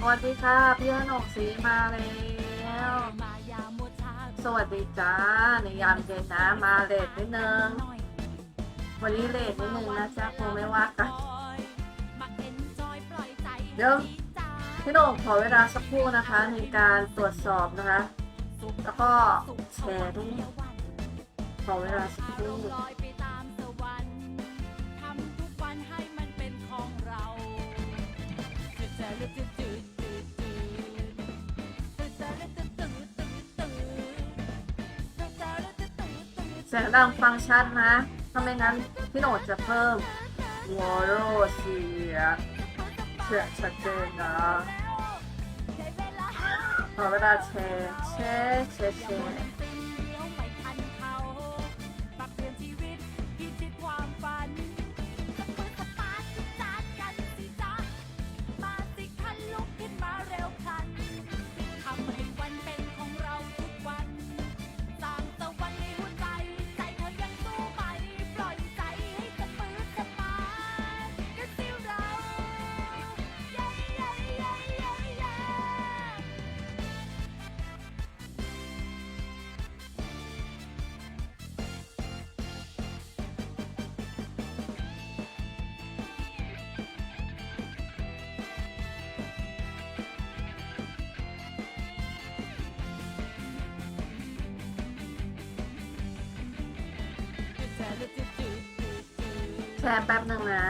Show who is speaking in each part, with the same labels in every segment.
Speaker 1: สวัสดีค่ะพี่ขนมสีมาแล้ว สวัสดีจ้าในยามเย็นนะมาเลทนิดนึง วันนี้เลทนิดนึงนะจ๊ะคงไม่ว่ากันเดี๋ยวพี่หน่งขอเวลาสักครู่นะคะ ในการตรวจสอบนะคะ แล้วก็แชร์ด้วยขอเวลาสักครู่ เสียงดังฟังชัดนะ ถ้าไม่งั้นพี่โหนดจะเพิ่มวอโรเสียงเสียงชัดเจนนะขอเวลาแชร์แชร์แชร์แช ชร์แป๊บหนึ่งนะ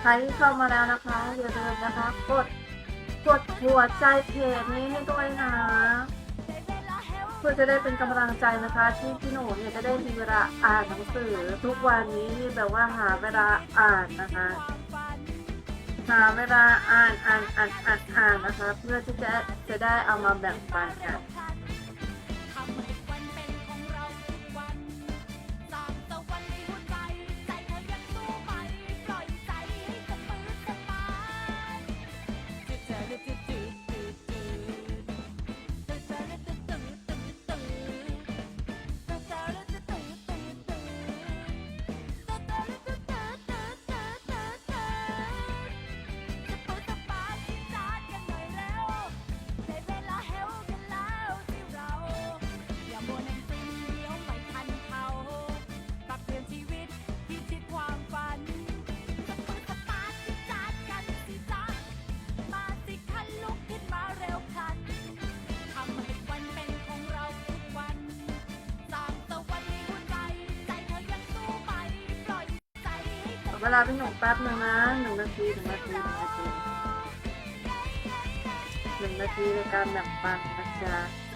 Speaker 1: ใครที่เข้ามาแล้วนะคะอย่าลืมนะคะ กดกดหัวใจเพจนี้ให้ด้วยนะเพื่อจะได้เป็นกำลังใจนะคะ ที่พี่หนูเนี่ยจะได้มีเวลาอ่านหนังสือ ทุกวันนี้แบบว่าหาเวลาอ่านนะคะ หาเวลาอ่านอ่านอ่านอ่านอ่านนะคะ เพื่อที่จะจะได้เอามาแบ่งปันกัน เวลาพี่หนุ่มแป๊บนึงนะหนึ่งนาทีหนึ่งนาทีหนึ่งนาทีหนึ่งนาทีในการแบ่งปันนะจ๊ะ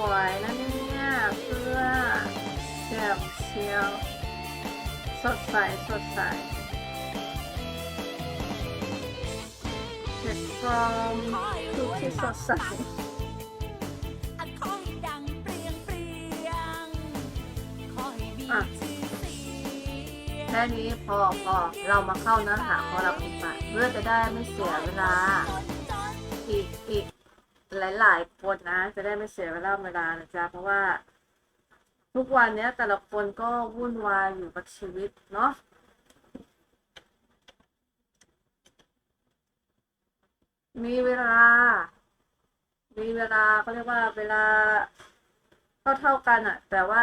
Speaker 1: วันนี้สวยนะเนี่ยเสื้อเชียวเชียว สดใส สดใสเด็กฟอมทุกที่สดใสอะแค่นี้พอพอเรามาเข้าเนื้อหาของเราดีกว่าเพื่อจะได้ไม่เสียเวลาอีกอีก หลาย ๆ คนนะ จะได้ไม่เสียเวลาเวลานะจ๊ะเพราะว่า ทุกวันเนี้ย แต่ละคนก็วุ่นวายอยู่กับชีวิตเนาะมีเวลา มีเวลาเขาเรียกว่าเวลาเท่าเท่าๆกันอะแต่ว่า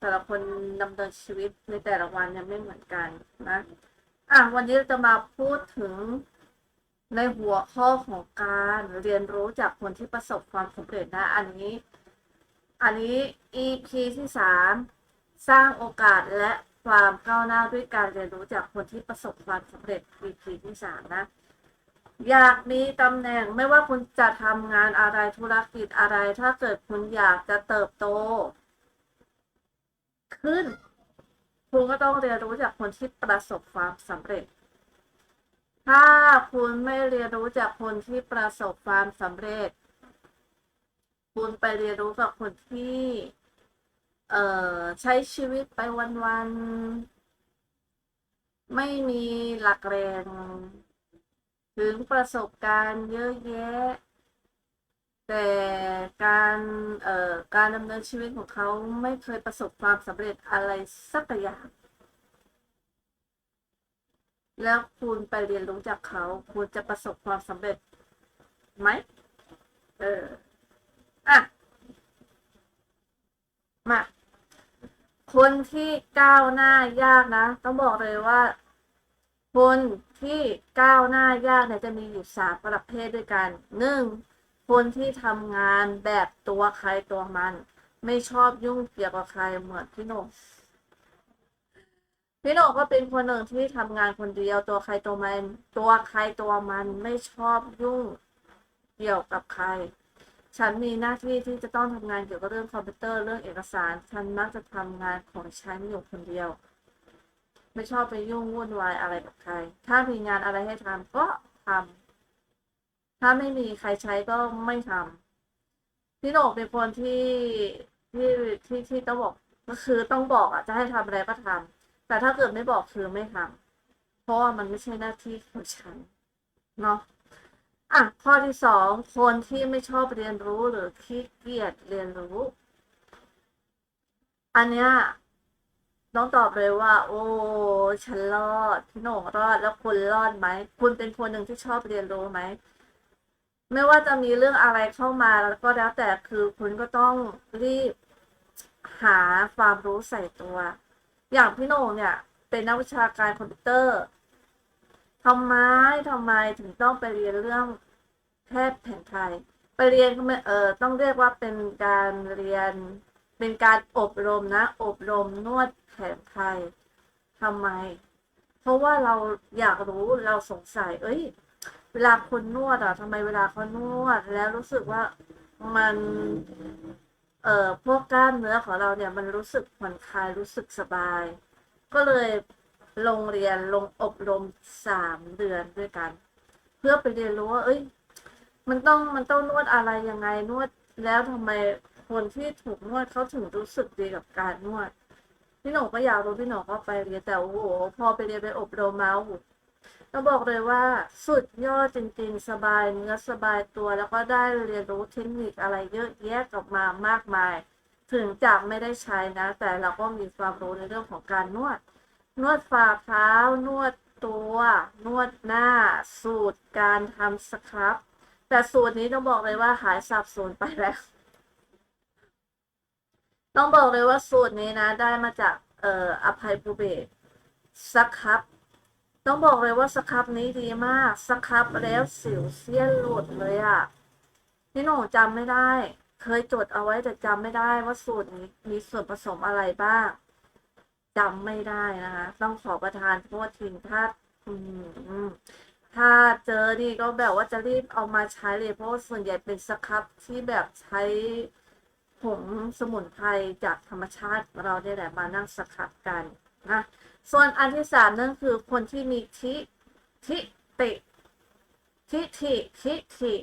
Speaker 1: แต่ละคนดำเนินชีวิตในแต่ละวันเนี่ยไม่เหมือนกันนะ อะวันนี้เราจะมาพูดถึง ในหัวข้อของการเรียนรู้จากคนที่ประสบความสำเร็จนะ อันนี้ อันนี้ EP ที่สามสร้างโอกาสและความก้าวหน้าด้วยการเรียนรู้จากคนที่ประสบความสำเร็จ EP ที่สามนะ
Speaker 2: อยากมีตำแหน่งไม่ว่าคุณจะทำงานอะไรธุรกิจอะไร ถ้าเกิดคุณอยากจะเติบโต ขึ้น คุณก็ต้องเรียนรู้จากคนที่ประสบความสำเร็จ ถ้าคุณไม่เรียนรู้จากคนที่ประสบความสำเร็จ คุณไปเรียนรู้กับคนที่ เอ่อ ใช้ชีวิตไปวันๆ ไม่มีหลักแรงถึงประสบการณ์เยอะแยะ แต่การเอ่อการดำเนินชีวิตของเขาไม่เคยประสบความสำเร็จอะไรสักอย่าง แล้วคุณไปเรียนรู้จากเขา คุณจะประสบความสำเร็จไหม เออ อะ มา คนที่ก้าวหน้ายากนะ ต้องบอกเลยว่า คนที่ก้าวหน้ายากเนี่ยจะมีอยู่สามประเภทด้วยกันหนึ่งคนที่ทำงานแบบตัวใครตัวมัน ไม่ชอบยุ่งเกี่ยวกับใครเหมือนพี่โน พี่โหน่งก็เป็นคนหนึ่งที่ทำงานคนเดียวตัวใครตัวมัน ตัวใครตัวมันไม่ชอบยุ่งเกี่ยวกับใคร ฉันมีหน้าที่ที่จะต้องทำงานเกี่ยวกับเรื่องคอมพิวเตอร์เรื่องเอกสาร ฉันมักจะทำงานของฉันอยู่คนเดียว ไม่ชอบไปยุ่งวุ่นวายอะไรกับใคร ถ้ามีงานอะไรให้ทำก็ทำถ้าไม่มีใครใช้ก็ไม่ทำ พี่โหนกเป็นคนที่ที่ที่ที่ต้องบอกก็คือต้องบอกอะจะให้ทำอะไรก็ทำ แต่ถ้าเกิดไม่บอกคือไม่ทำเพราะว่ามันไม่ใช่หน้าที่ของฉันเนาะอะข้อที่สองคนที่ไม่ชอบเรียนรู้หรือขี้เกียจเรียนรู้ อันเนี้ยต้องตอบเลยว่า โอ้ฉันรอดพี่หน่งรอดแล้วคุณรอดไหมคุณเป็นคนหนึ่งที่ชอบเรียนรู้ไหมไม่ว่าจะมีเรื่องอะไรเข้ามาแล้วก็แล้วแต่คือคุณก็ต้องรีบหาความรู้ใส่ตัว อย่างพี่โหน่งเนี่ย เป็นนักวิชาการคอมพิวเตอร์ทำไมทำไมถึงต้องไปเรียนเรื่องแพทย์แผนไทย ไปเรียนก็ไม่เออต้องเรียกว่าเป็นการเรียนเป็นการอบรมนะ อบรมนวดแผนไทยทำไม เพราะว่าเราอยากรู้เราสงสัย เอ้ย เวลาคนนวดอะทำไมเวลาเขานวดแล้วรู้สึกว่ามัน เอ่อพวกกล้ามเนื้อของเราเนี่ยมันรู้สึกผ่อนคลายรู้สึกสบาย ก็เลยลงเรียนลงอบรมสามเดือนด้วยกัน เพื่อไปเรียนรู้ว่าเอ้ย มันต้องมันต้องนวดอะไรยังไงนวดแล้วทำไมคนที่ถูกนวดเขาถึงรู้สึกดีกับการนวดพี่หนงก็อยากรู้พี่หนงก็ไปเรียนแต่โอ้โหพอไปเรียนไปอบรมมาโอ้โห ต้องบอกเลยว่าสุดยอดจริงๆ สบายเนื้อสบายตัว แล้วก็ได้เรียนรู้เทคนิคอะไรเยอะแยะกลับมามากมาย ถึงจะไม่ได้ใช้นะ แต่เราก็มีความรู้ในเรื่องของการนวด นวดฝ่าเท้านวดตัว นวดหน้า สูตรการทำสครับ แต่สูตรนี้ต้องบอกเลยว่าหายสับสนไปแล้วต้องบอกเลยว่าสูตรนี้นะได้มาจากเอ่ออภัยภูเบศสครับ ต้องบอกเลยว่าสครับนี้ดีมาก สครับแล้วสิวเสี้ยนหลุดเลยอะ่ะพี่หนูจำไม่ได้ เคยจดเอาไว้แต่จำไม่ได้ว่าสูตรนี้มีส่วนผสมอะไรบ้างจำไม่ได้นะคะ ต้องขอประทานโทษทีถ้าอืมถ้าเจอนี่ก็แบบว่าจะรีบเอามาใช้เลยเพราะส่วนใหญ่เป็นสครับที่แบบใช้ผงสมุนไพรจากธรรมชาติเราได้แหละมานั่งสครับกัน นะส่วนอันที่สามนั่นคือคนที่มีทิทิติทิทิทิทิ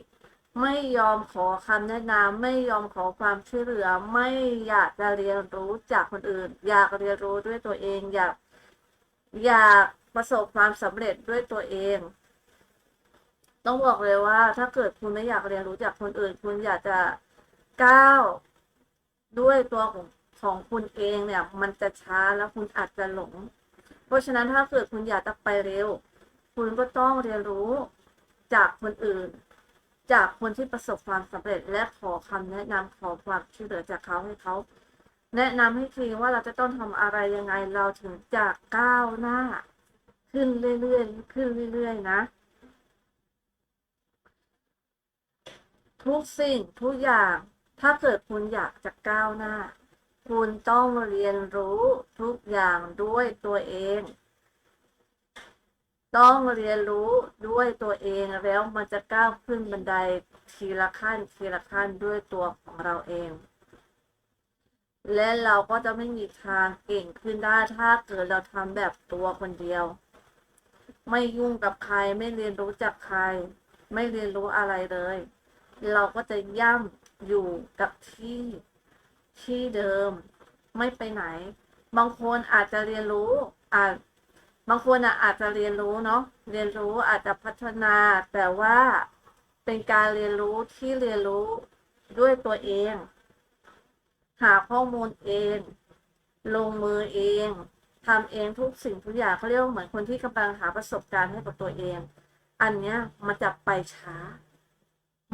Speaker 2: ไม่ยอมขอคำแนะนำไม่ยอมขอความช่วยเหลือ ไม่อยากจะเรียนรู้จากคนอื่น อยากเรียนรู้ด้วยตัวเอง อยากอยากประสบความสำเร็จด้วยตัวเอง ต้องบอกเลยว่า ถ้าเกิดคุณไม่อยากเรียนรู้จากคนอื่น คุณอยากจะก้าวด้วยตัวของ ของคุณเองเนี่ย มันจะช้าแล้วคุณอาจจะหลง เพราะฉะนั้นถ้าเกิดคุณอยากจะไปเร็ว คุณก็ต้องเรียนรู้จากคนอื่น จากคนที่ประสบความสำเร็จและขอคำแนะนำขอความช่วยเหลือจากเขาให้เขา แนะนำให้ทีว่าเราจะต้องทำอะไรยังไงเราถึงจะก้าวหน้า ขึ้นเรื่อยๆขึ้นเรื่อยๆนะทุกสิ่งทุกอย่างถ้าเกิดคุณอยากจะก้าวหน้า คุณต้องเรียนรู้ทุกอย่างด้วยตัวเอง ต้องเรียนรู้ด้วยตัวเองแล้วมันจะก้าวขึ้นบันไดทีละขั้นทีละขั้นด้วยตัวของเราเอง และเราก็จะไม่มีทางเก่งขึ้นได้ถ้าเกิดเราทำแบบตัวคนเดียว ไม่ยุ่งกับใครไม่เรียนรู้จากใคร ไม่เรียนรู้อะไรเลย เราก็จะย่ำอยู่กับที่ ที่เดิมไม่ไปไหน บางคนอาจจะเรียนรู้อาจบางคนอาจจะเรียนรู้เนาะเรียนรู้อาจจะพัฒนา แต่ว่าเป็นการเรียนรู้ที่เรียนรู้ด้วยตัวเอง หาข้อมูลเอง ลงมือเองทำเองทุกสิ่งทุกอย่างเขาเรียกเหมือนคนที่กำลังหาประสบการณ์ให้กับตัวเอง อันเนี้ยมันจะไปช้า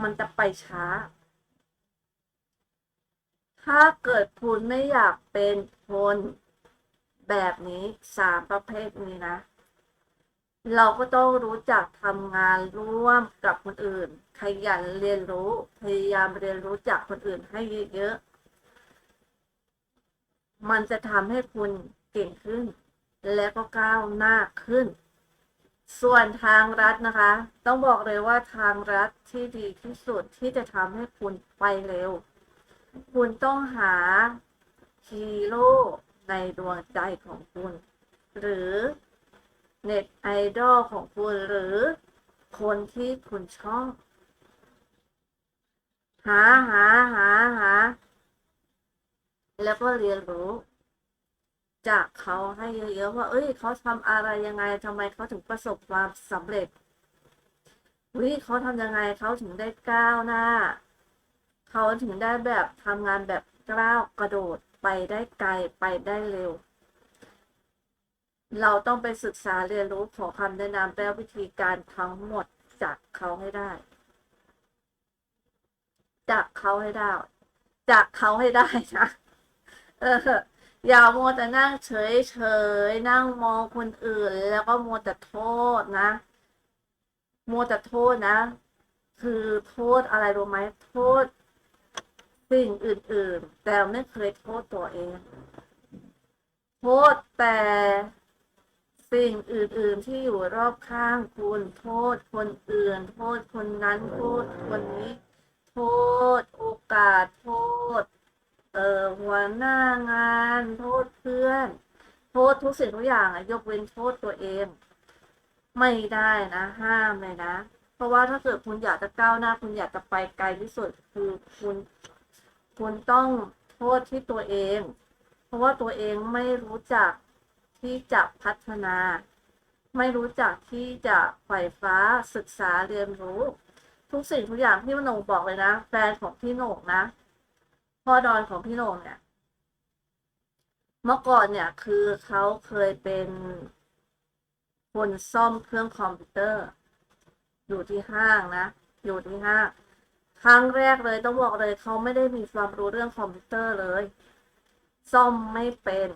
Speaker 2: มันจะไปช้า ถ้าเกิดคุณไม่อยากเป็นคนแบบนี้สามประเภทนี้นะ เราก็ต้องรู้จักทำงานร่วมกับคนอื่น ขยันเรียนรู้ พยายามเรียนรู้จากคนอื่นให้เยอะๆ มันจะทำให้คุณเก่งขึ้น และก็ก้าวหน้าขึ้น ส่วนทางรัฐนะคะ ต้องบอกเลยว่าทางรัฐที่ดีที่สุดที่จะทำให้คุณไปเร็ว คุณต้องหาฮีโร่ในดวงใจของคุณ หรือเน็ตไอดอลของคุณหรือคนที่คุณชอบ หาหาหาหา แล้วก็เรียนรู้ จากเขาให้เยอะๆว่า เอ้ย เขาทำอะไรยังไงทำไมเขาถึงประสบความสำเร็จวิเขาทำยังไงเขาถึงได้ก้าวหน้า เขาถึงได้แบบทำงานแบบกล้าวกระโดดไปได้ไกลไปได้เร็ว เราต้องไปศึกษาเรียนรู้ขอคำแนะนำและวิธีการทั้งหมดจากเขาให้ได้ จากเขาให้ได้ จากเขาให้ได้นะเอออย่ามัวแต่นั่งเฉยเฉยนั่งมองคนอื่น แล้วก็มัวแต่โทษนะ มัวแต่โทษนะ คือโทษอะไรรู้ไหมโทษ สิ่งอื่น ๆ แต่ไม่เคยโทษตัวเอง โทษแต่สิ่งอื่น ๆ ที่อยู่รอบข้างคุณ โทษคนอื่น โทษคนนั้นโทษคนนี้ โทษโอกาส โทษ เอ่อหัวหน้างาน โทษเพื่อน โทษทุกสิ่งทุกอย่างอะยกเว้นโทษตัวเอง ไม่ได้นะห้ามเลยนะ เพราะว่าถ้าเกิดคุณอยากจะก้าวหน้า คุณอยากจะไปไกลที่สุดคือคุณ คุณต้องโทษที่ตัวเอง เพราะว่าตัวเองไม่รู้จักที่จะพัฒนา ไม่รู้จักที่จะไขว่ฟ้าศึกษาเรียนรู้ ทุกสิ่งทุกอย่างที่มโนงบอกเลยนะ แฟนของพี่โหน่งนะพ่อดอนของพี่โหน่งเนี่ย เมื่อก่อนเนี่ยคือเขาเคยเป็นคนซ่อมเครื่องคอมพิวเตอร์ อยู่ที่ห้างนะ อยู่ที่ห้าง ครั้งแรกเลยต้องบอกเลยเขาไม่ได้มีความรู้เรื่องคอมพิวเตอร์เลย ซ่อมไม่เป็น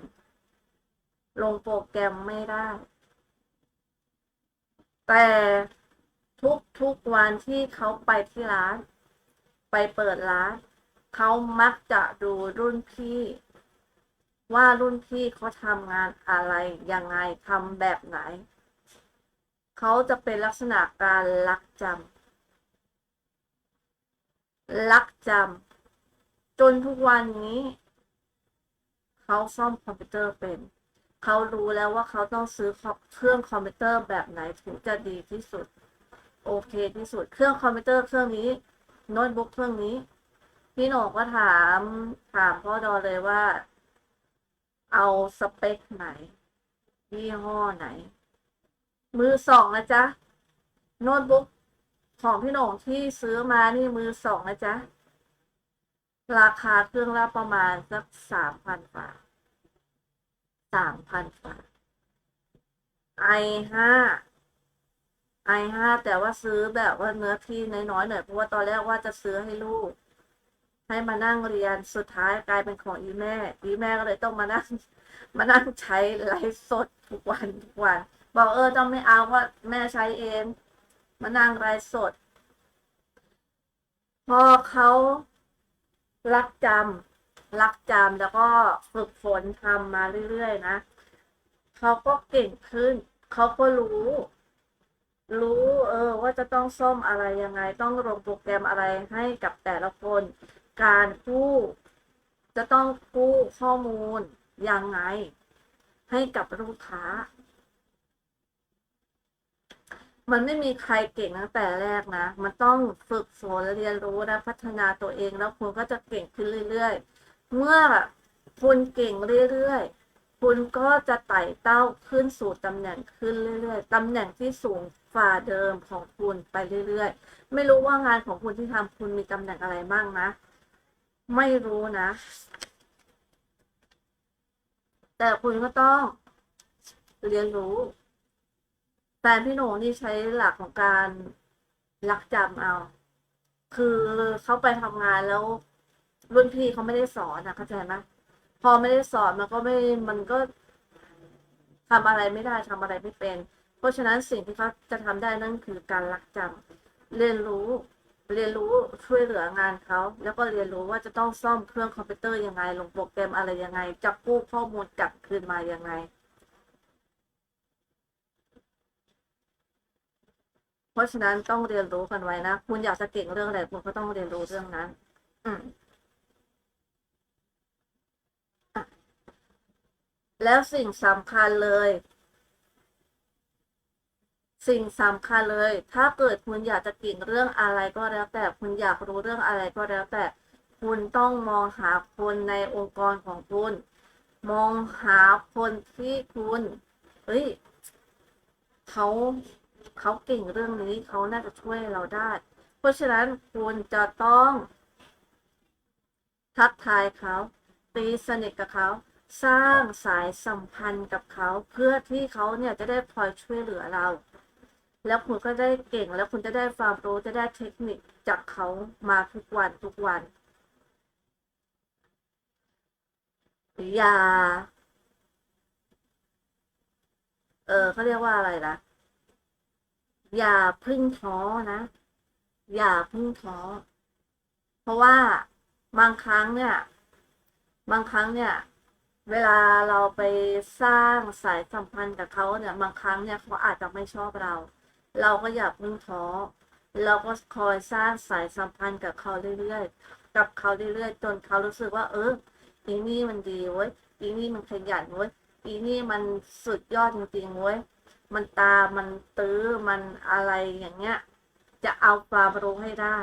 Speaker 2: ลงโปรแกรมไม่ได้ แต่ทุกทุกวันที่เขาไปที่ร้าน ไปเปิดร้าน เขามักจะดูรุ่นพี่ ว่ารุ่นพี่เขาทำงานอะไรยังไงทำแบบไหน เขาจะเป็นลักษณะการลักจำ ลักจำจนทุกวันนี้ เขาซ่อมคอมพิวเตอร์เป็น เขารู้แล้วว่าเขาต้องซื้อเครื่องคอมพิวเตอร์แบบไหนถึงจะดีที่สุด โอเคที่สุด เครื่องคอมพิวเตอร์เครื่องนี้โน้ตบุ๊กเครื่องนี้ พี่หนกก็ถามถามพ่อดอเลยว่า เอาสเปคไหนยี่ห้อไหน มือสองนะจ๊ะโน้ตบุ๊ก ของพี่หน่งที่ซื้อมานี่มือสองนะจ๊ะ ราคาเครื่องละประมาณสักสามพันบาทสามพันบาทไอห้าไอห้าแต่ว่าซื้อแบบว่าเนื้อที่น้อยๆหน่อยเพราะว่าตอนแรกว่าจะซื้อให้ลูก ให้มานั่งเรียนสุดท้ายกลายเป็นของอีแม่ อีแม่ก็เลยต้องมานั่งมานั่งใช้ไลฟ์สดทุกวันทุกวัน บอกเออต้องไม่เอาว่าแม่ใช้เอง มานั่งไลฟ์สด พอเขารักจำรักจำแล้วก็ฝึกฝนทำมาเรื่อยๆนะเขาก็เก่งขึ้น เขาก็รู้ รู้ เออ ว่าจะต้องซ่อมอะไรยังไง ต้องลงโปรแกรมอะไรให้กับแต่ละคน การกู้จะต้องกู้ข้อมูลยังไง ให้กับลูกค้า มันไม่มีใครเก่งตั้งแต่แรกนะ มันต้องฝึกฝนเรียนรู้และพัฒนาตัวเองแล้วคุณก็จะเก่งขึ้นเรื่อยๆ เมื่อคุณเก่งเรื่อยๆ คุณก็จะไต่เต้าขึ้นสู่ตำแหน่งขึ้นเรื่อยๆ ตำแหน่งที่สูงฝ่าเดิมของคุณไปเรื่อยๆ ไม่รู้ว่างานของคุณที่ทำคุณมีตำแหน่งอะไรบ้างนะ ไม่รู้นะ แต่คุณก็ต้องเรียนรู้ แฟนพี่โหน่งนี่ใช้หลักของการลักจำเอา คือเขาไปทำงานแล้วรุ่นพี่เขาไม่ได้สอนนะเข้าใจไหมพอไม่ได้สอนมันก็ไม่มันก็ทำอะไรไม่ได้ทำอะไรไม่เป็น เพราะฉะนั้นสิ่งที่เขาจะทำได้นั่นคือการลักจำเรียนรู้เรียนรู้ช่วยเหลืองานเขา แล้วก็เรียนรู้ว่าจะต้องซ่อมเครื่องคอมพิวเตอร์ยังไง ลงโปรแกรมอะไรยังไงจะกู้ข้อมูลกลับคืนมายังไง เพราะฉะนั้นต้องเรียนรู้กันไว้นะ คุณอยากจะเก่งเรื่องอะไรคุณก็ต้องเรียนรู้เรื่องนั้น อืมแล้วสิ่งสำคัญเลย สิ่งสำคัญเลย ถ้าเกิดคุณอยากจะเก่งเรื่องอะไรก็แล้วแต่ คุณอยากรู้เรื่องอะไรก็แล้วแต่ คุณต้องมองหาคนในองค์กรของคุณ มองหาคนที่คุณ เฮ้ยเขา เขาเก่งเรื่องนี้เขาน่าจะช่วยเราได้ เพราะฉะนั้นคุณจะต้อง ทักทายเขาตีสนิทกับเขา สร้างสายสัมพันธ์กับเขา เพื่อที่เขาเนี่ยจะได้คอยช่วยเหลือเรา แล้วคุณก็ได้เก่งแล้วคุณจะได้ความรู้จะได้เทคนิคจากเขามาทุกวันทุกวันอย่า เออเขาเรียกว่าอะไรล่ะ อย่าพึ่งท้อนะ อย่าพึ่งท้อ เพราะว่าบางครั้งเนี่ย บางครั้งเนี่ย เวลาเราไปสร้างสายสัมพันธ์กับเขาเนี่ย บางครั้งเนี่ยเขาอาจจะไม่ชอบเรา เราก็อย่าพึ่งท้อ เราก็คอยสร้างสายสัมพันธ์กับเขาเรื่อยๆ กับเขาเรื่อยๆ จนเขารู้สึกว่า เอออีนี่มันดีเว้ยอีนี่มันขยันเว้ยอีนี่มันสุดยอดจริงๆเว้ย มันตามันตื้อมันอะไรอย่างเงี้ย จะเอาความรู้ให้ได้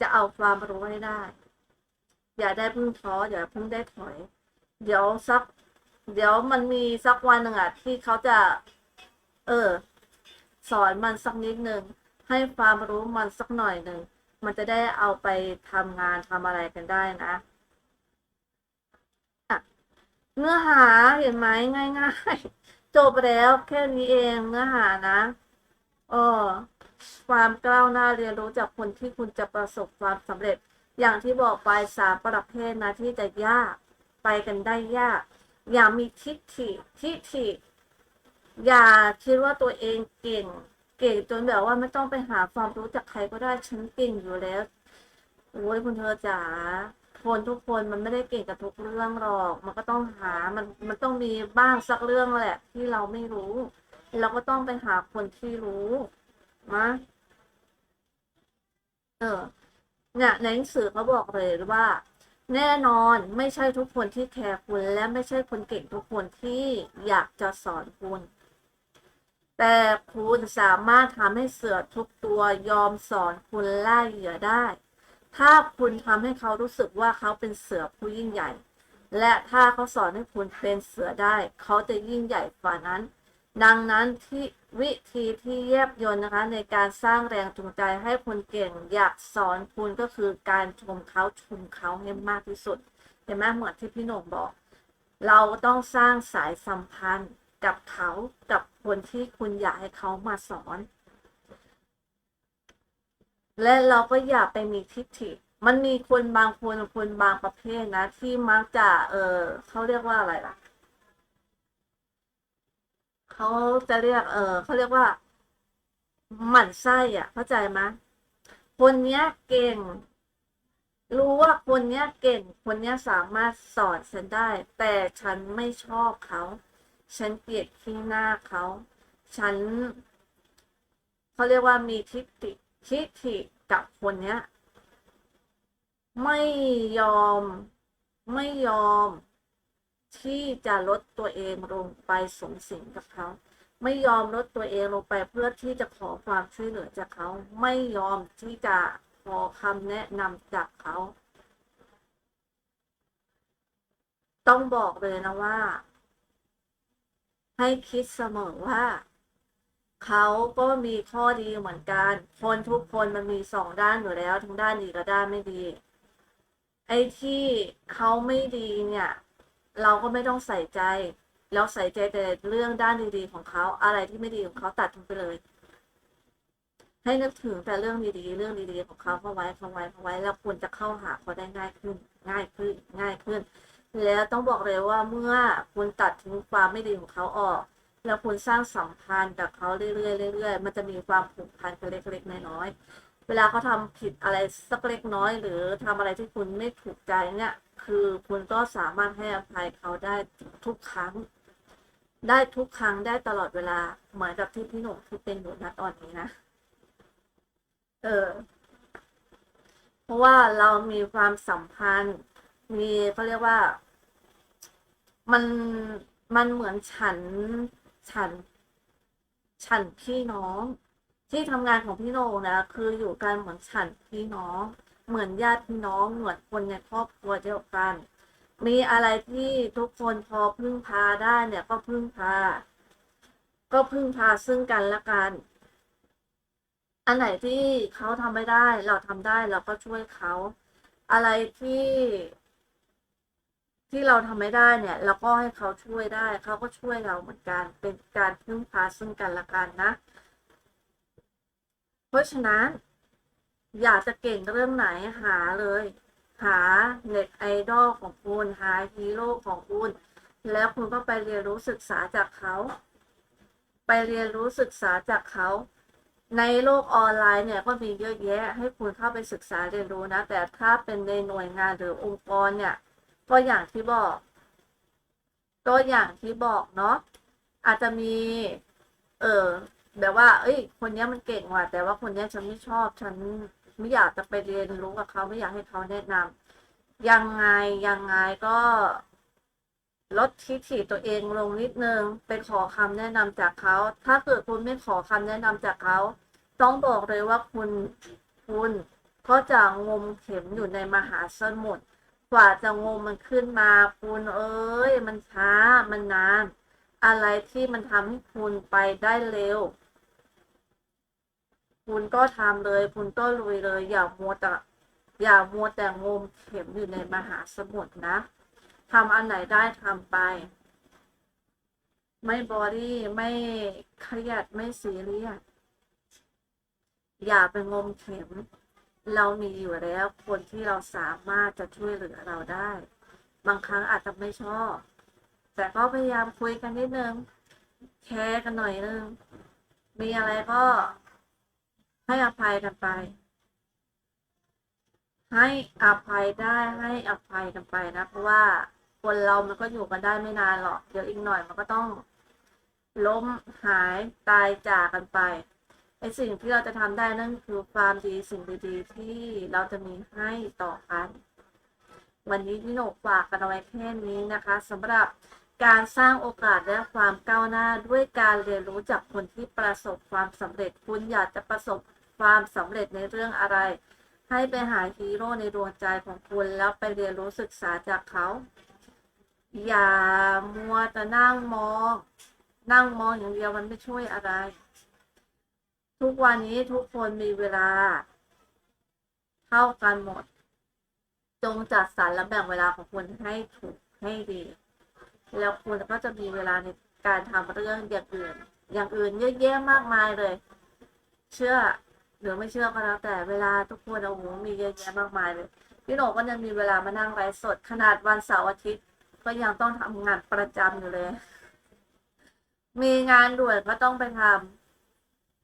Speaker 2: จะเอาความรู้ให้ได้ อย่าได้พึ่งท้ออย่าพิ่งได้ถอย เดี๋ยวสัก เดี๋ยวมันมีสักวันหนึ่งอะที่เขาจะ เออ สอนมันสักนิดหนึ่งให้ความรู้มันสักหน่อยหนึ่งมันจะได้เอาไปทำงานทำอะไรกันได้นะอะเนื้อหาเห็นไหมง่ายๆ จบแล้วแค่นี้เองเนื้อหานะเออความก้าวหน้าเรียนรู้จากคนที่คุณจะประสบความสำเร็จ อย่างที่บอกไปสามประเภทนะที่จะยากไปกันได้ยาก อย่ามีทิฏฐิทิฏฐิอย่าคิดว่าตัวเองเก่ง เก่งจนแบบว่าไม่ต้องไปหาความรู้จากใครก็ได้ฉันเก่งอยู่แล้วโอ้ยคุณเธอจ๋า คนทุกคนมันไม่ได้เก่งกับทุกเรื่องหรอก มันก็ต้องหามันมันต้องมีบ้างสักเรื่องแหละ ที่เราไม่รู้ เราก็ต้องไปหาคนที่รู้นะเออ เนี่ยในหนังสือเขาบอกเลยว่า แน่นอนไม่ใช่ทุกคนที่แคร์คุณและไม่ใช่คนเก่งทุกคนที่อยากจะสอนคุณ แต่คุณสามารถทำให้เสือทุกตัวยอมสอนคุณล่าเหยื่อได้ ถ้าคุณทำให้เขารู้สึกว่าเขาเป็นเสือผู้ยิ่งใหญ่ และถ้าเขาสอนให้คุณเป็นเสือได้ เขาจะยิ่งใหญ่กว่านั้น ดังนั้นที่วิธีที่แยบยลนะคะในการสร้างแรงจูงใจให้คนเก่งอยากสอนคุณก็คือการชมเขาชมเขาให้มากที่สุดเห็นไหมเหมือนที่พี่หน่งบอก เราต้องสร้างสายสัมพันธ์กับเขากับคนที่คุณอยากให้เขามาสอน และเราก็อย่าไปมีทิฏฐิ มันมีคนบางคนคนบางประเภทนะ ที่มักจะเออเขาเรียกว่าอะไรล่ะเขาจะเรียก เออเขาเรียกว่า หมั่นไส้อะ เข้าใจไหมคนเนี้ยเก่ง รู้ว่าคนเนี้ยเก่ง คนเนี้ยสามารถสอนฉันได้ แต่ฉันไม่ชอบเขา ฉันเกลียดขี้หน้าเขา ฉันเขาเรียกว่ามีทิฏฐิ ทิฏฐิกับคนเนี้ย ไม่ยอมไม่ยอม ที่จะลดตัวเองลงไปสงสิงกับเขา ไม่ยอมลดตัวเองลงไปเพื่อที่จะขอความช่วยเหลือจากเขา ไม่ยอมที่จะขอคำแนะนำจากเขา ต้องบอกเลยนะว่า ให้คิดเสมอว่า เขาก็มีข้อดีเหมือนกัน คนทุกคนมันมีสองด้านอยู่แล้ว ทั้งด้านดีกับด้านไม่ดี ไอ้ที่เขาไม่ดีเนี่ย เราก็ไม่ต้องใส่ใจเราใส่ใจแต่เรื่องด้านดีๆของเขาอะไรที่ไม่ดีของเขาตัดทิ้งไปเลย ให้นึกถึงแต่เรื่องดีๆ เรื่องดีๆของเขาเข้าไว้เข้าไว้เข้าไว้แล้วคุณจะเข้าหาเขาได้ง่ายขึ้น ง่ายขึ้นง่ายขึ้น แล้วต้องบอกเลยว่าเมื่อคุณตัดทิ้งความไม่ดีของเขาออก แล้วคุณสร้างสัมพันธ์กับเขาเรื่อยๆเรื่อยๆมันจะมีความผูกพันเล็กๆน้อยๆเวลาเขาทำผิดอะไรสักเล็กน้อย หรือทำอะไรที่คุณไม่ถูกใจเนี่ยคือคุณก็สามารถให้อภัยเขาได้ทุกครั้ง ได้ทุกครั้งได้ตลอดเวลาเหมือนกับที่พี่หนุ่มที่เป็นอยู่ณตอนนี้นะ เออ เพราะว่าเรามีความสัมพันธ์ มีเขาเรียกว่า มันมันเหมือนฉัน ฉัน ฉันพี่น้อง ที่ทำงานของพี่โนนะคืออยู่กันเหมือนฉันพี่น้อง เหมือนญาติพี่น้องเหมือนคนในครอบครัวเดียวกัน มีอะไรที่ทุกคนพอพึ่งพาได้เนี่ยก็พึ่งพา ก็พึ่งพาซึ่งกันและกัน อันไหนที่เขาทำไม่ได้ เราทำได้เราก็ช่วยเขา อะไรที่ ที่เราทำไม่ได้เนี่ยเราก็ให้เขาช่วยได้เขาก็ช่วยเราเหมือนกันเป็นการพึ่งพาซึ่งกันและกันนะ เพราะฉะนั้น อยากจะเก่งเรื่องไหนหาเลย หาเน็ตไอดอลของคุณหาฮีโร่ของคุณแล้วคุณก็ไปเรียนรู้ศึกษาจากเขา ไปเรียนรู้ศึกษาจากเขา ในโลกออนไลน์เนี่ยก็มีเยอะแยะ ให้คุณเข้าไปศึกษาเรียนรู้นะ แต่ถ้าเป็นในหน่วยงานหรือองค์กรเนี่ย ก็อย่างที่บอก ก็อย่างที่บอกเนาะอาจจะมี เออแบบว่า เอ้ย คนเนี้ยมันเก่งว่ะแต่ว่าคนเนี้ยฉันไม่ชอบ ฉันไม่อยากจะไปเรียนรู้กับเขาไม่อยากให้เขาแนะนำยังไงยังไงก็ลดทิฐิตัวเองลงนิดนึงไปขอคำแนะนำจากเขา ถ้าเกิดคุณไม่ขอคำแนะนำจากเขา ต้องบอกเลยว่าคุณคุณก็จะงมเข็มอยู่ในมหาสมุทร กว่าจะงมมันขึ้นมาคุณเอ้ย มันช้ามันนาน อะไรที่มันทำให้คุณไปได้เร็ว คุณก็ทำเลย คุณก็ลุยเลย อย่ามัวแต่อย่ามัวแต่งมเข็มอยู่ในมหาสมุทรนะทำอันไหนได้ทำไป ไม่บอดี้ไม่เครียดไม่ซีเรียสอย่าไปงมเข็ม เรามีอยู่แล้วคนที่เราสามารถจะช่วยเหลือเราได้ บางครั้งอาจจะไม่ชอบ แต่ก็พยายามคุยกันนิดนึงแคร์กันหน่อยนึง มีอะไรก็ให้อภัยกันไป ให้อภัยได้ให้อภัยกันไปนะ เพราะว่าคนเรามันก็อยู่กันได้ไม่นานหรอก เดี๋ยวอีกหน่อยมันก็ต้องล้มหายตายจากกันไป ไอสิ่งที่เราจะทำได้นั่นคือความดีสิ่งดีๆ ที่เราจะมีให้ต่อกัน วันนี้พี่โหนกฝากกันเอาไว้แค่นี้นะคะสำหรับการสร้างโอกาสและความก้าวหน้าด้วยการเรียนรู้จากคนที่ประสบความสำเร็จ คุณอยากจะประสบความสำเร็จในเรื่องอะไร ให้ไปหาฮีโร่ในดวงใจของคุณแล้วไปเรียนรู้ศึกษาจากเขา อย่ามัวแต่นั่งมอง นั่งมองอย่างเดียวมันไม่ช่วยอะไร ทุกวันนี้ทุกคนมีเวลา เท่ากันหมด จงจัดสรรและแบ่งเวลาของคุณให้ถูกให้ดี แล้วคุณก็จะมีเวลาในการทำเรื่องอย่างอื่น อย่างอื่นเยอะแยะมากมายเลย เชื่อหรือไม่เชื่อก็แล้วแต่เวลาทุกคนโอ้โหมีเยอะแยะมากมายเลยพี่โหนกก็ยังมีเวลามานั่งไลฟ์สดขนาดวันเสาร์อาทิตย์ ก็ยังต้องทำงานประจำอยู่เลย มีงานด่วนก็ต้องไปทำ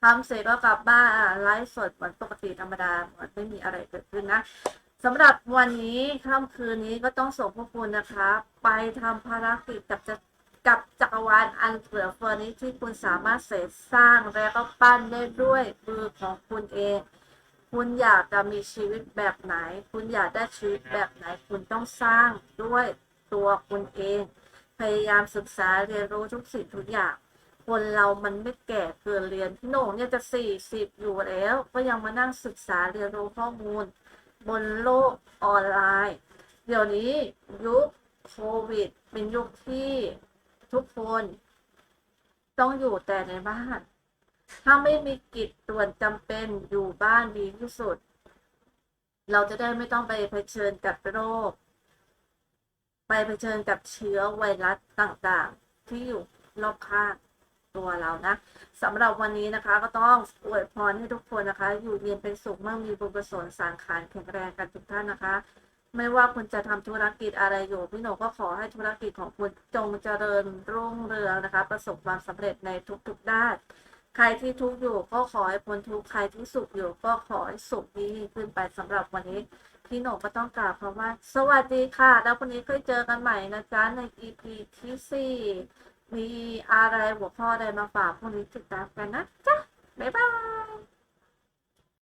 Speaker 2: ทำเสร็จก็กลับบ้านไลฟ์สดเหมือนปกติธรรมดาเหมือนไม่มีอะไรเกิดขึ้นนะสำหรับวันนี้ค่ำคืนนี้ก็ต้องส่งพวกคุณนะคะ ไปทำภารกิจกับจะกับจักรวาลอันเหลือเฟือนี้ที่คุณสามารถเสกสร้างและก็ปั้นได้ด้วยมือของคุณเอง คุณอยากจะมีชีวิตแบบไหน คุณอยากได้ชีวิตแบบไหน คุณต้องสร้างด้วยตัวคุณเอง พยายามศึกษาเรียนรู้ทุกสิ่งทุกอย่าง คนเรามันไม่แก่เกินเรียนพี่โหน่งเนี่ยจะสี่สิบอยู่แล้ว ก็ยังมานั่งศึกษาเรียนรู้ข้อมูล บนโลกออนไลน์ เดี๋ยวนี้ยุคโควิด เป็นยุคที่ทุกคน ต้องอยู่แต่ในบ้าน ถ้าไม่มีกิจด่วนจำเป็นอยู่บ้านดีที่สุด เราจะได้ไม่ต้องไปเผชิญกับโรค ไปเผชิญกับเชื้อไวรัสต่างๆ ที่อยู่รอบข้าง ตัวเรานะสำหรับวันนี้นะคะก็ต้องอวยพรให้ทุกคนนะคะ อยู่เย็นเป็นสุขมั่งมีบุญกุศลสร้างขานแข็งแรงกันทุกท่านนะคะ ไม่ว่าคุณจะทำธุรกิจอะไรอยู่พี่หนูก็ขอให้ธุรกิจของคุณจงเจริญรุ่งเรืองนะคะ ประสบความสำเร็จในทุกๆด้านใครที่ทุกข์อยู่ก็ขอให้พ้นทุกข์ใครที่สุขอยู่ก็ขอให้สุขยิ่งขึ้นไปสำหรับวันนี้พี่หนก็ต้องกล่าวคำว่า สวัสดีค่ะ แล้ววันนี้ค่อยเจอกันใหม่นะจ๊ะใน EP ที่สี่ มีอะไรหัวข้อใดมาฝากพวกนี้ติดตามกันนะจ๊ะบ๊ายบาย